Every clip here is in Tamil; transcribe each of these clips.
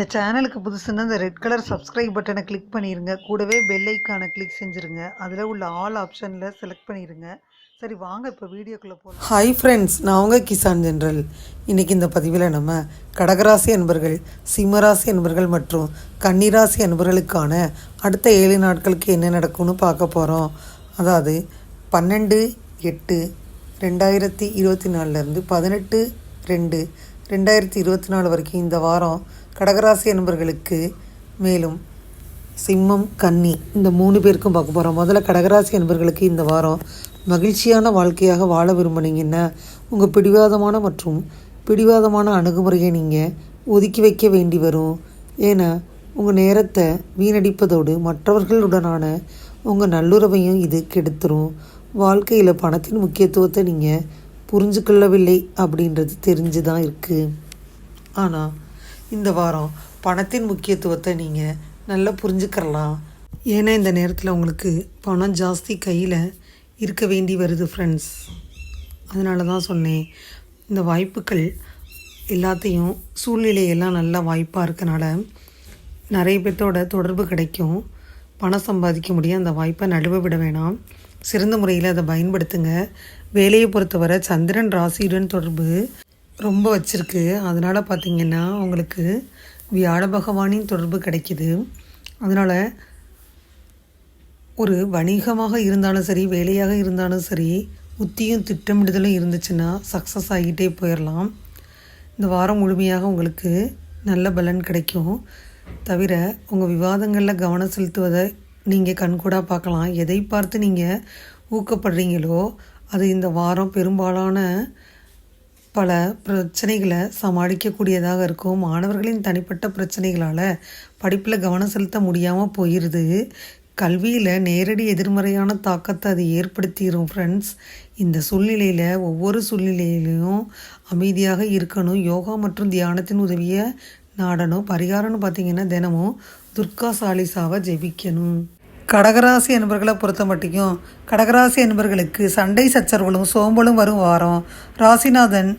இந்த சேனலுக்கு புதுசுன்னா இந்த ரெட் கலர் சப்ஸ்கிரைப் பட்டனை கிளிக் பண்ணிடுங்க கூடவே பெல் ஐக்கானை கிளிக் செஞ்சுருங்க. அதில் உள்ள ஆல் ஆப்ஷனில் செலக்ட் பண்ணிடுங்க சரி வாங்க இப்போ வீடியோக்குள்ளே போகலாம் ஹாய் ஃப்ரெண்ட்ஸ் நான் உங்கள் கிசான் ஜென்ரல் இன்றைக்கி இந்த பதிவில் நம்ம கடகராசி அன்பர்கள் சிம்மராசி அன்பர்கள் மற்றும் கன்னிராசி அன்பர்களுக்கான அடுத்த ஏழு நாட்களுக்கு என்ன நடக்கும்னு பார்க்க போகிறோம் அதாவது பன்னெண்டு எட்டு ரெண்டாயிரத்தி இருபத்தி நாலுலேருந்து பதினெட்டு ரெண்டு ரெண்டாயிரத்தி இருபத்தி நாலு வரைக்கும் இந்த வாரம் கடகராசி அன்பர்களுக்கு மேலும் சிம்மம் கன்னி இந்த மூணு பேருக்கும் பார்க்க போகிறோம் முதல்ல கடகராசி அன்பர்களுக்கு இந்த வாரம் மகிழ்ச்சியான வாழ்க்கையாக வாழ விரும்புனீங்கன்னா உங்கள் பிடிவாதமான மற்றும் பிடிவாதமான அணுகுமுறையை நீங்கள் ஒதுக்கி வைக்க வேண்டி வரும். ஏன்னா உங்கள் நேரத்தை வீணடிப்பதோடு மற்றவர்களுடனான உங்கள் நல்லுறவையும் இது கெடுத்துரும். வாழ்க்கையில் பணத்தின் முக்கியத்துவத்தை நீங்கள் புரிஞ்சுக்கொள்ளவில்லை அப்படின்றது தெரிஞ்சு தான் இருக்குது ஆனால் இந்த வாரம் பணத்தின் முக்கியத்துவத்தை நீங்கள் நல்லா புரிஞ்சுக்கிறலாம். ஏன்னா இந்த நேரத்தில் உங்களுக்கு பணம் ஜாஸ்தி கையில் இருக்க வேண்டி வருது ஃப்ரெண்ட்ஸ் அதனால தான் சொன்னேன். இந்த வாய்ப்புகள் எல்லாத்தையும் சூழ்நிலையெல்லாம் நல்ல வாய்ப்பாக இருக்கனால நிறைய பேர்த்தோட தொடர்பு கிடைக்கும். பணம் சம்பாதிக்க முடியும் அந்த வாய்ப்பை நழுவ விட வேணாம். சிறந்த முறையில் அதை பயன்படுத்துங்க. வேலையை பொறுத்தவரை சந்திரன் ராசியுடன் தொடர்பு. ரொம்ப வச்சுருக்கு. அதனால் பார்த்திங்கன்னா உங்களுக்கு வியாழ பகவானின் தொடர்பு கிடைக்கிது. அதனால் ஒரு வணிகமாக இருந்தாலும் சரி வேலையாக இருந்தாலும் சரி உத்தியும் திட்டமிடுதலும் இருந்துச்சுன்னா சக்ஸஸ் ஆகிட்டே போயிடலாம் இந்த வாரம் முழுமையாக உங்களுக்கு நல்ல பலன் கிடைக்கும். தவிர உங்கள் விவாதங்களில் கவனம் செலுத்துவதை நீங்கள் கண்கூடாக பார்க்கலாம். எதை பார்த்து நீங்கள் ஊக்கப்படுறீங்களோ அது இந்த வாரம் பெரும்பாலான பல பிரச்சனைகளை சமாளிக்கக்கூடியதாக இருக்கும். மாணவர்களின் தனிப்பட்ட பிரச்சனைகளால் படிப்பில் கவனம் செலுத்த முடியாமல் போயிடுது கல்வியில் நேரடி எதிர்மறையான தாக்கத்தை அது ஏற்படுத்திடும் ஃப்ரெண்ட்ஸ் இந்த சூழ்நிலையில் ஒவ்வொரு சூழ்நிலையிலையும் அமைதியாக இருக்கணும். யோகா மற்றும் தியானத்தின் உதவியை நாடணும். பரிகாரம்னு பார்த்திங்கன்னா தினமும் துர்கா சாலிசாவை ஜெபிக்கணும். கடகராசி என்பர்களை பொறுத்த மட்டும் கடகராசி என்பர்களுக்கு சண்டை சச்சரவுகளும் சோம்பலும் வரும் வாரம். ராசிநாதன்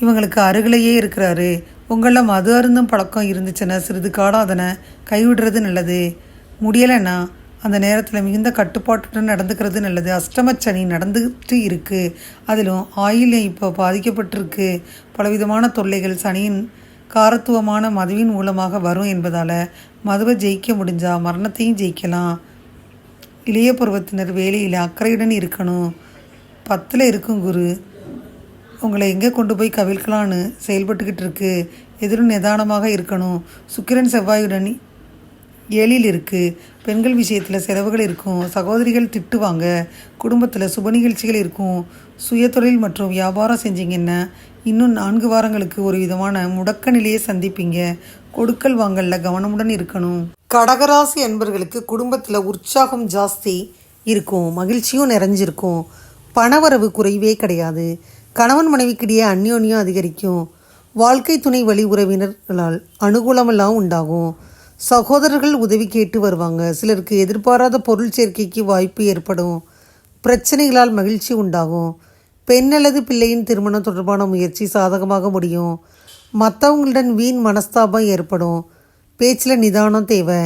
இவங்களுக்கு அருகிலேயே இருக்கிறாரு. உங்களில் மது அருந்தும் பழக்கம் இருந்துச்சுன்னா சிறிது காலம் அதனை கைவிடுறது நல்லது. முடியலைன்னா அந்த நேரத்தில் மிகுந்த கட்டுப்பாட்டுடன் நடந்துக்கிறது நல்லது. அஷ்டமச்சனி நடந்துட்டு இருக்குது அதிலும் ஆயில்யம் இப்போ பாதிக்கப்பட்டிருக்கு. பலவிதமான தொல்லைகள் சனியின் காரத்துவமான மதுவின் மூலமாக வரும் என்பதால் மதுவை ஜெயிக்க முடிஞ்சால் மரணத்தையும் ஜெயிக்கலாம். இளைய பருவத்தினர் வேலையில் அக்கறையுடன் இருக்கணும். பத்தில் இருக்கும் குரு உங்களை எங்கே கொண்டு போய் கவிழ்க்கலான்னு செயல்பட்டுக்கிட்டு இருக்கு. எதிரும் நிதானமாக இருக்கணும். சுக்கிரன் செவ்வாயுடன் ஏழில் இருக்குது பெண்கள் விஷயத்தில் செலவுகள் இருக்கும் சகோதரிகள் திட்டுவாங்க குடும்பத்தில் சுப நிகழ்ச்சிகள் இருக்கும் சுயதொழில் மற்றும் வியாபாரம் செஞ்சீங்கன்னா இன்னும் நான்கு வாரங்களுக்கு ஒரு விதமான முடக்க நிலையை சந்திப்பீங்க. கொடுக்கல் வாங்கல்ல கவனமுடன் இருக்கணும். கடகராசி என்பர்களுக்கு குடும்பத்தில் உற்சாகம் ஜாஸ்தி இருக்கும் மகிழ்ச்சியும் நிறைஞ்சிருக்கும். பணவரவு குறைவே கிடையாது. கணவன் மனைவிக்கிடையே அந்யோன்யம் அதிகரிக்கும். வாழ்க்கை துணை வழி உறவினர்களால் அனுகூலமெல்லாம் உண்டாகும். சகோதரர்கள் உதவி கேட்டு வருவாங்க. சிலருக்கு எதிர்பாராத பொருள் சேர்க்கைக்கு வாய்ப்பு ஏற்படும். பிரச்சனைகளால் மகிழ்ச்சி உண்டாகும். பெண் அல்லது பிள்ளையின் திருமணம் தொடர்பான முயற்சி சாதகமாக முடியும். மற்றவங்களுடன் வீண் மனஸ்தாபம் ஏற்படும். பேச்சில் நிதானம் தேவை.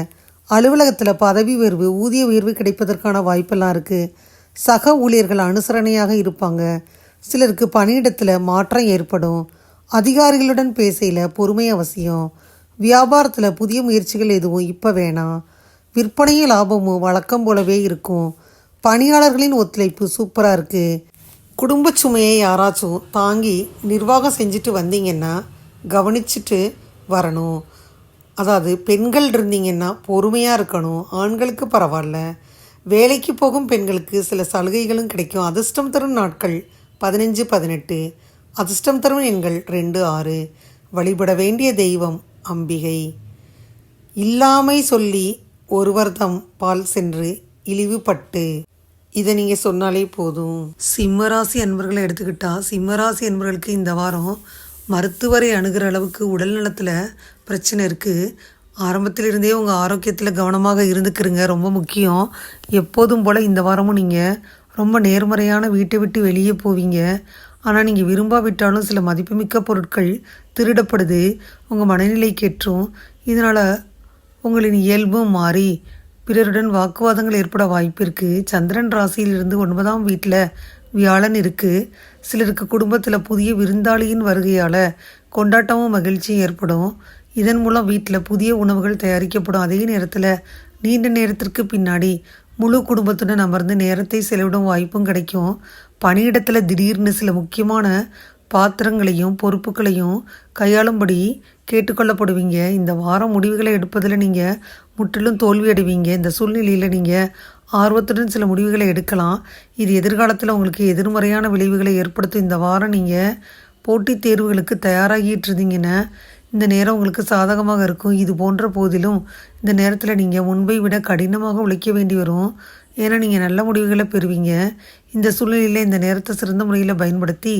அலுவலகத்தில் பதவி உயர்வு ஊதிய உயர்வு கிடைப்பதற்கான வாய்ப்பெல்லாம் இருக்குது சக ஊழியர்கள் அனுசரணையாக இருப்பாங்க. சிலருக்கு பணியிடத்தில் மாற்றம் ஏற்படும். அதிகாரிகளுடன் பேசையில் பொறுமை அவசியம். வியாபாரத்தில் புதிய முயற்சிகள் எதுவும் இப்போ வேணாம். விற்பனையும் லாபமும் வழக்கம் போலவே இருக்கும். பணியாளர்களின் ஒத்துழைப்பு சூப்பராக இருக்குது குடும்ப சுமையை யாராச்சும் தாங்கி நிர்வாகம் செஞ்சுட்டு வந்தீங்கன்னா கவனிச்சுட்டு வரணும். அதாவது பெண்கள் இருந்தீங்கன்னா பொறுமையாக இருக்கணும். ஆண்களுக்கு பரவாயில்ல. வேலைக்கு போகும் பெண்களுக்கு சில சலுகைகளும் கிடைக்கும். அதிர்ஷ்டம் தரும் நாட்கள் பதினஞ்சு பதினெட்டு. அதிர்ஷ்டம் தரும் எண்கள் ரெண்டு ஆறு. வழிபட வேண்டிய தெய்வம் அம்பிகை. இல்லாமை சொல்லி ஒருவர்தம் பால் சென்று இழிவுபட்டு. இதை நீங்கள் சொன்னாலே போதும். சிம்மராசி அன்பர்களை எடுத்துக்கிட்டால் சிம்மராசி அன்பர்களுக்கு இந்த வாரம் மருத்துவரை அணுகிற அளவுக்கு உடல் நலத்தில் பிரச்சனை இருக்குது ஆரம்பத்திலிருந்தே உங்கள் ஆரோக்கியத்தில் கவனமாக இருந்துக்கிறங்க ரொம்ப முக்கியம். எப்போதும் போல் இந்த வாரமும் நீங்கள் ரொம்ப நேர்மறையான வீட்டை விட்டு வெளியே போவீங்க. ஆனால் நீங்கள் விரும்பாவிட்டாலும் சில மதிப்புமிக்க பொருட்கள் திருடப்படுது உங்கள் மனநிலைக்கேற்றும் இதனால் உங்களின் இயல்பும் மாறி பிறருடன் வாக்குவாதங்கள் ஏற்பட வாய்ப்பு இருக்குது சந்திரன் ராசியிலிருந்து ஒன்பதாம் வீட்டில் வியாழன் இருக்குது சிலருக்கு குடும்பத்தில் புதிய விருந்தாளியின் வருகையால் கொண்டாட்டமும் மகிழ்ச்சியும் ஏற்படும். இதன் மூலம் வீட்டில் புதிய உணவுகள் தயாரிக்கப்படும். அதே நேரத்தில் நீண்ட நேரத்திற்கு பின்னாடி முழு குடும்பத்துடன் அமர்ந்து நேரத்தை செலவிடும் வாய்ப்பும் கிடைக்கும். பணியிடத்தில் திடீர்னு சில முக்கியமான பாத்திரங்களையும் பொறுப்புகளையும் கையாளும்படி கேட்டுக்கொள்ளப்படுவீங்க. இந்த வாரம் முடிவுகளை எடுப்பதில் நீங்கள் முற்றிலும் தோல்வி அடைவீங்க இந்த சூழ்நிலையில் நீங்கள் ஆர்வத்துடன் சில முடிவுகளை எடுக்கலாம். இது எதிர்காலத்தில் உங்களுக்கு எதிர்மறையான விளைவுகளை ஏற்படுத்தும். இந்த வாரம் நீங்கள் போட்டித் தேர்வுகளுக்கு தயாராகிட்டு இருந்தீங்கன்னா இந்த நேரம் உங்களுக்கு சாதகமாக இருக்கும். இது போன்ற போதிலும் இந்த நேரத்தில் நீங்கள் முன்பை விட கடினமாக உழைக்க வேண்டி வரும். ஏன்னா நீங்கள் நல்ல முடிவுகளை பெறுவீங்க. இந்த சூழ்நிலையில் இந்த நேரத்தை சிறந்த முறையில் பயன்படுத்தி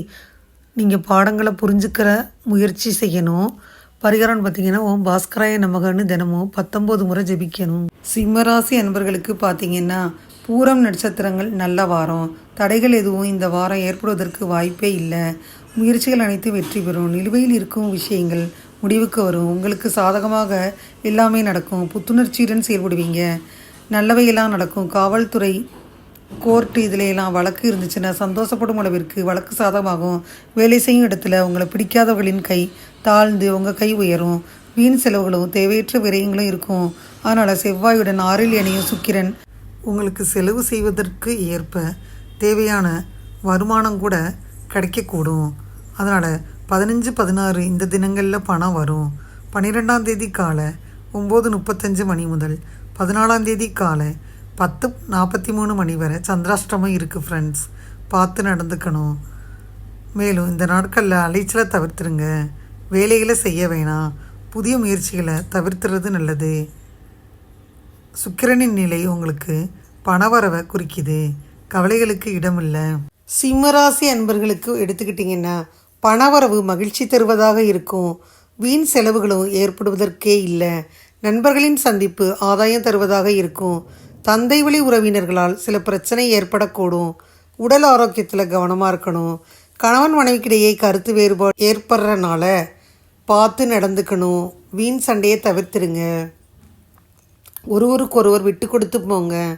நீங்கள் பாடங்களை புரிஞ்சுக்கிற முயற்சி செய்யணும். பரிகாரம்னு பார்த்தீங்கன்னா ஓம் பாஸ்கராய நமகன்னு தினமும் பத்தொம்போது முறை ஜெபிக்கணும். சிம்மராசி அன்பர்களுக்கு பார்த்தீங்கன்னா பூரம் நட்சத்திரங்கள் நல்ல வாரம். தடைகள் எதுவும் இந்த வாரம் ஏற்படுவதற்கு வாய்ப்பே இல்லை. முயற்சிகள் அனைத்து வெற்றி பெறும். நிலுவையில் இருக்கும் விஷயங்கள் முடிவுக்கு வரும். உங்களுக்கு சாதகமாக எல்லாமே நடக்கும். புத்துணர்ச்சியுடன் செயல்படுவீங்க. நல்லவையெல்லாம் நடக்கும். காவல்துறை கோர்ட்டு இதில் எல்லாம் வழக்கு இருந்துச்சுன்னா சந்தோஷப்படும் அளவிற்கு வழக்கு சாதகமாகும். வேலை செய்யும் இடத்துல உங்களை பிடிக்காதவர்களின் கை தாழ்ந்து உங்கள் கை உயரும். வீண் செலவுகளும் தேவையற்ற விரயங்களும் இருக்கும். அதனால் செவ்வாயுடன் ஆறில் இணையும் சுக்கிரன் உங்களுக்கு செலவு செய்வதற்கு ஏற்ப தேவையான வருமானம் கூட கிடைக்கக்கூடும். அதனால் பதினஞ்சு பதினாறு இந்த தினங்களில் பணம் வரும். பன்னிரெண்டாம் தேதி காலை ஒம்பது முப்பத்தஞ்சு மணி முதல் பதினாலாம் தேதி காலை பத்து நாற்பத்தி மூணு மணி வரை சந்திராஷ்டமம் இருக்குது ஃப்ரெண்ட்ஸ் பார்த்து நடந்துக்கணும். மேலும் இந்த நாட்களில் அலைச்சலை தவிர்த்துருங்க. வேலைகளை செய்ய வேணாம். புதிய முயற்சிகளை தவிர்த்துறது நல்லது. சுக்கிரனின் நிலை உங்களுக்கு பணவரவை குறிக்குது. கவலைகளுக்கு இடமில்லை. சிம்மராசி அன்பர்களுக்கு எடுத்துக்கிட்டிங்கன்னா பணவரவு மகிழ்ச்சி தருவதாக இருக்கும். வீண் செலவுகளும் ஏற்படுவதற்கே இல்லை. நண்பர்களின் சந்திப்பு ஆதாயம் தருவதாக இருக்கும். தந்தை வழி உறவினர்களால் சில பிரச்சனை ஏற்படக்கூடும். உடல் ஆரோக்கியத்தில் கவனமாக இருக்கணும். கணவன் மனைவிக்கிடையே கருத்து வேறுபாடு ஏற்படுறனால பார்த்து நடந்துக்கணும். வீண் சண்டையை தவிர்த்துருங்க ஒருவருக்கொருவர் விட்டு கொடுத்து போங்க.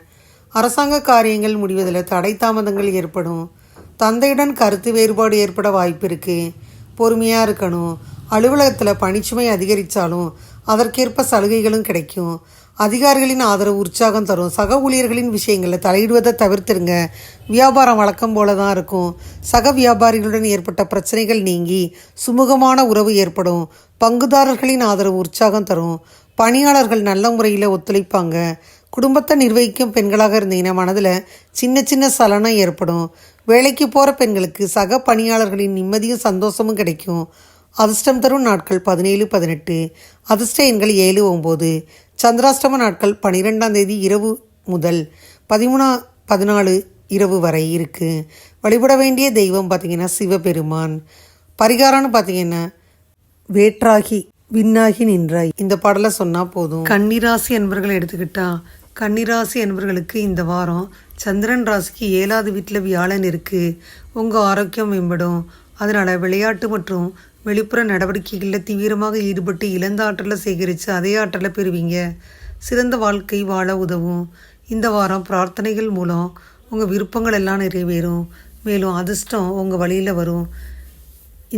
அரசாங்க காரியங்கள் முடிவதில் தடை தாமதங்கள் ஏற்படும். தந்தையுடன் கருத்து வேறுபாடு ஏற்பட வாய்ப்பு இருக்குது பொறுமையாக இருக்கணும். அலுவலகத்தில் பணிச்சுமை அதிகரித்தாலும் அதற்கேற்ப சலுகைகளும் கிடைக்கும். அதிகாரிகளின் ஆதரவு உற்சாகம் தரும். சக ஊழியர்களின் விஷயங்களில் தலையிடுவதை தவிர்த்துருங்க. வியாபாரம் வழக்கம் போல தான் இருக்கும். சக வியாபாரிகளுடன் ஏற்பட்ட பிரச்சனைகள் நீங்கி சுமூகமான உறவு ஏற்படும். பங்குதாரர்களின் ஆதரவு உற்சாகம் தரும். பணியாளர்கள் நல்ல முறையில் ஒத்துழைப்பாங்க. குடும்பத்தை நிர்வகிக்கும் பெண்களாக இருந்தீங்கன்னா மனதில் சின்ன சின்ன சலனம் ஏற்படும். வேலைக்கு போகிற பெண்களுக்கு சக பணியாளர்களின் நிம்மதியும் சந்தோஷமும் கிடைக்கும். அதிர்ஷ்டம் தரும் நாட்கள் பதினேழு பதினெட்டு. அதிர்ஷ்ட எண்கள் ஏழு ஒம்பது சந்திராஷ்டம நாட்கள் பன்னிரெண்டாம் தேதி இரவு முதல் பதிமூணா பதினாலு இரவு வரை இருக்குது வழிபட வேண்டிய தெய்வம் பார்த்திங்கன்னா சிவபெருமான். பரிகாரம்னு பார்த்தீங்கன்னா வேற்றாகி விண்ணாகி நின்றாய். இந்த பாடலை சொன்னால் போதும். கன்னிராசி என்பர்களை எடுத்துக்கிட்டா கன்னிராசி என்பவர்களுக்கு இந்த வாரம் சந்திரன் ராசிக்கு ஏழாவது வீட்டில் வியாழன் இருக்குது உங்கள் ஆரோக்கியம் மேம்படும். அதனால் விளையாட்டு மற்றும் வெளிப்புற நடவடிக்கைகளில் தீவிரமாக ஈடுபட்டு இழந்த ஆற்றலை சேகரித்து அதே ஆற்றலை பெறுவீங்க. சிறந்த வாழ்க்கை வாழ உதவும். இந்த வாரம் பிரார்த்தனைகள் மூலம் உங்கள் விருப்பங்கள் எல்லாம் நிறைவேறும். மேலும் அதிர்ஷ்டம் உங்கள் வழியில் வரும்.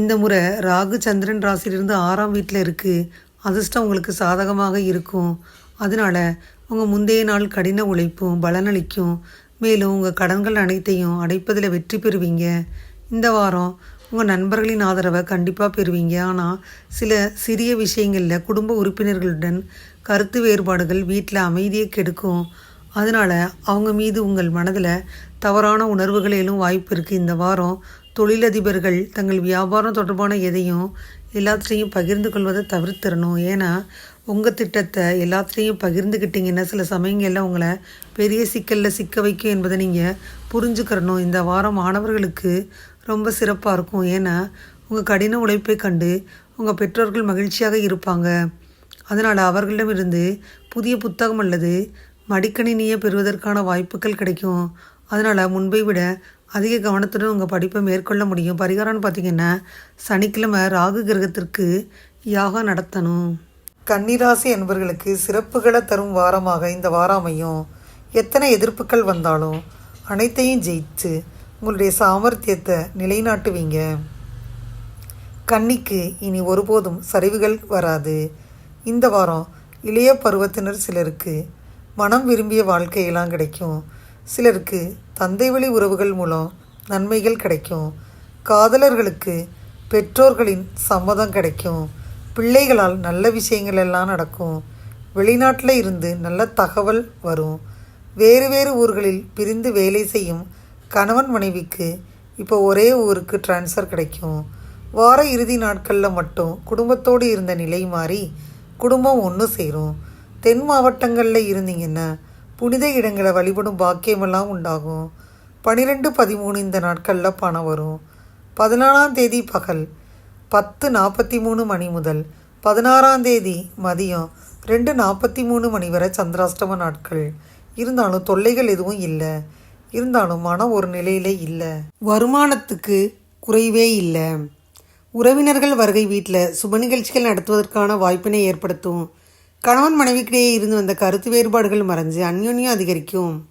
இந்த முறை ராகு சந்திரன் ராசியிலிருந்து ஆறாம் வீட்டில் இருக்குது அதிர்ஷ்டம் உங்களுக்கு சாதகமாக இருக்கும். அதனால் உங்கள் முந்தைய நாள் கடின உழைப்பும் பலனளிக்கும். மேலும் உங்கள் கடன்கள் அனைத்தையும் அடைப்பதில் வெற்றி பெறுவீங்க. இந்த வாரம் உங்கள் நண்பர்களின் ஆதரவை கண்டிப்பாக பெறுவீங்க. ஆனால் சில சிறிய விஷயங்களில் குடும்ப உறுப்பினர்களுடன் கருத்து வேறுபாடுகள் வீட்டில் அமைதியை கெடுக்கும். அதனால் அவங்க மீது உங்கள் மனதில் தவறான உணர்வுகளேலும் வாய்ப்பு இருக்குது இந்த வாரம் தொழிலதிபர்கள் தங்கள் வியாபாரம் தொடர்பான எதையும் எல்லாத்தையும் பகிர்ந்து கொள்வதை தவிர்த்திடணும். ஏன்னா உங்கள் திட்டத்தை எல்லாத்துலேயும் பகிர்ந்துக்கிட்டிங்கன்னா சில சமயங்களில் உங்களை பெரிய சிக்கலில் சிக்க வைக்கும் என்பதை நீங்கள் புரிஞ்சுக்கிறணும். இந்த வாரம் மாணவர்களுக்கு ரொம்ப சிறப்பாக இருக்கும். ஏன்னா உங்கள் கடின உழைப்பை கண்டு உங்கள் பெற்றோர்கள் மகிழ்ச்சியாக இருப்பாங்க. அதனால் அவர்களிடமிருந்து புதிய புத்தகம் அல்லது மடிக்கணினியை பெறுவதற்கான வாய்ப்புகள் கிடைக்கும். அதனால் முன்பை விட அதிக கவனத்துடன் உங்கள் படிப்பை மேற்கொள்ள முடியும். பரிகாரம்னு பார்த்திங்கன்னா சனிக்கிழமை ராகு கிரகத்திற்கு யாகம் நடத்தணும். கன்னிராசி என்பவர்களுக்கு சிறப்புகளை தரும் வாரமாக இந்த வாரம் அமையும் எத்தனை எதிர்ப்புகள் வந்தாலும் அனைத்தையும் ஜெயித்து உங்களுடைய சாமர்த்தியத்தை நிலைநாட்டுவீங்க. கன்னிக்கு இனி ஒருபோதும் சரிவுகள் வராது. இந்த வாரம் இளைய பருவத்தினர் சிலருக்கு மனம் விரும்பிய வாழ்க்கையெல்லாம் கிடைக்கும். சிலருக்கு தந்தை வழி உறவுகள் மூலம் நன்மைகள் கிடைக்கும். காதலர்களுக்கு பெற்றோர்களின் சம்மதம் கிடைக்கும். பிள்ளைகளால் நல்ல விஷயங்கள் எல்லாம் நடக்கும். வெளிநாட்டில் இருந்து நல்ல தகவல் வரும். வேறு வேறு ஊர்களில் பிரிந்து வேலை செய்யும் கணவன் மனைவிக்கு இப்போ ஒரே ஊருக்கு ட்ரான்ஸ்ஃபர் கிடைக்கும். வார இறுதி நாட்களில் மட்டும் குடும்பத்தோடு இருந்த நிலை மாறி குடும்பம் ஒன்று சேரும். தென் மாவட்டங்களில் இருந்தீங்கன்னா புனித இடங்களை வழிபடும் பாக்கியமெல்லாம் உண்டாகும். பனிரெண்டு பதிமூணு இந்த நாட்களில் பணம் வரும். பதினாலாம் தேதி பகல் பத்து நாற்பத்தி மூணு மணி முதல் பதினாறாம் தேதி மதியம் ரெண்டு நாற்பத்தி மூணு மணி வரை சந்திராஷ்டம நாட்கள். இருந்தாலும் தொல்லைகள் எதுவும் இல்லை. இருந்தாலும் மனம் ஒரு நிலையிலே இல்லை. வருமானத்துக்கு குறைவே இல்லை. உறவினர்கள் வருகை வீட்டில் சுப நிகழ்ச்சிகள் நடத்துவதற்கான வாய்ப்பினை ஏற்படுத்தும். கணவன் மனைவிக்கிடையே இருந்து வந்த கருத்து வேறுபாடுகள் மறைஞ்சு அந்யோன்யம் அதிகரிக்கும்.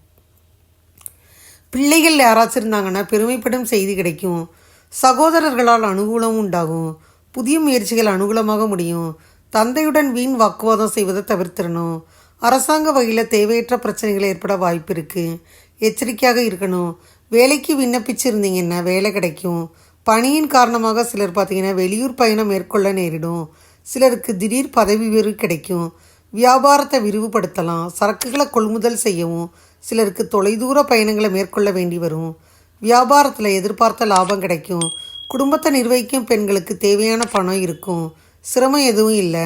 பிள்ளைகள் யாராச்சும் இருந்தாங்கன்னா பெருமைப்படும் செய்தி கிடைக்கும். சகோதரர்களால் அனுகூலம் உண்டாகும். புதிய முயற்சிகள் அனுகூலமாக முடியும். தந்தையுடன் வீண் வாக்குவாதம் செய்வதை தவிர்த்திடணும். அரசாங்க வகையில் தேவையற்ற பிரச்சனைகள் ஏற்பட வாய்ப்பு இருக்குது எச்சரிக்கையாக இருக்கணும். வேலைக்கு விண்ணப்பிச்சிருந்தீங்கன்னா வேலை கிடைக்கும். பணியின் காரணமாக சிலர் பார்த்தீங்கன்னா வெளியூர் பயணம் மேற்கொள்ள நேரிடும். சிலருக்கு திடீர் பதவி உயர்வு கிடைக்கும். வியாபாரத்தை விரிவுபடுத்தலாம். சரக்குகளை கொள்முதல் செய்யவும் சிலருக்கு தொலைதூர பயணங்களை மேற்கொள்ள வேண்டி வரும். வியாபாரத்தில் எதிர்பார்த்த லாபம் கிடைக்கும். குடும்பத்தை நிர்வகிக்கும் பெண்களுக்கு தேவையான பணம் இருக்கும். சிரமம் எதுவும் இல்லை.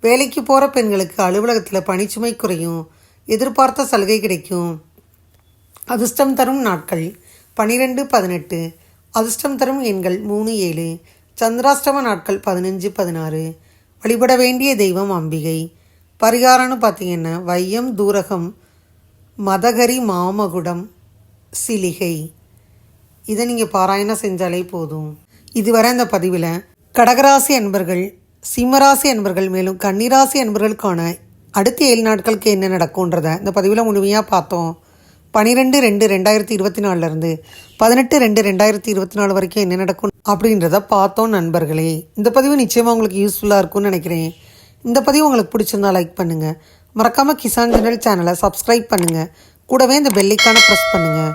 வேலைக்கு போகிற பெண்களுக்கு அலுவலகத்தில் பணிச்சுமை குறையும். எதிர்பார்த்த சலுகை கிடைக்கும். அதிர்ஷ்டம் தரும் நாட்கள் பனிரெண்டு பதினெட்டு. அதிர்ஷ்டம் தரும் எண்கள் மூணு ஏழு. சந்திராஷ்டம நாட்கள் பதினஞ்சு பதினாறு. வழிபட வேண்டிய தெய்வம் அம்பிகை. பரிகாரம்னு பார்த்தீங்கன்னா வையம் தூரகம் மதகரி மாமகுடம் சிலிகை. இதை நீங்கள் பாராயணம் செஞ்சாலே போதும். இதுவரை இந்த பதிவில் கடகராசி அன்பர்கள் சிம்மராசி அன்பர்கள் மேலும் கன்னிராசி அன்பர்களுக்கான அடுத்த ஏழு நாட்களுக்கு என்ன நடக்கும்ன்றத இந்த பதிவில் முழுமையாக பார்த்தோம். பனிரெண்டு ரெண்டு ரெண்டாயிரத்தி இருபத்தி நாலுலேருந்து பதினெட்டு ரெண்டு ரெண்டாயிரத்தி இருபத்தி நாலு வரைக்கும் என்ன நடக்கும் அப்படின்றத பார்த்தோம் நண்பர்களே. இந்த பதிவு நிச்சயமாக உங்களுக்கு யூஸ்ஃபுல்லாக இருக்கும்னு நினைக்கிறேன். இந்த பதிவு உங்களுக்கு பிடிச்சிருந்தா லைக் பண்ணுங்கள் மறக்காமல் கிசான் ஜெனரல் சேனலை சப்ஸ்கிரைப் பண்ணுங்கள் கூடவே இந்த பெல்லைக்கான ப்ரெஸ் பண்ணுங்கள்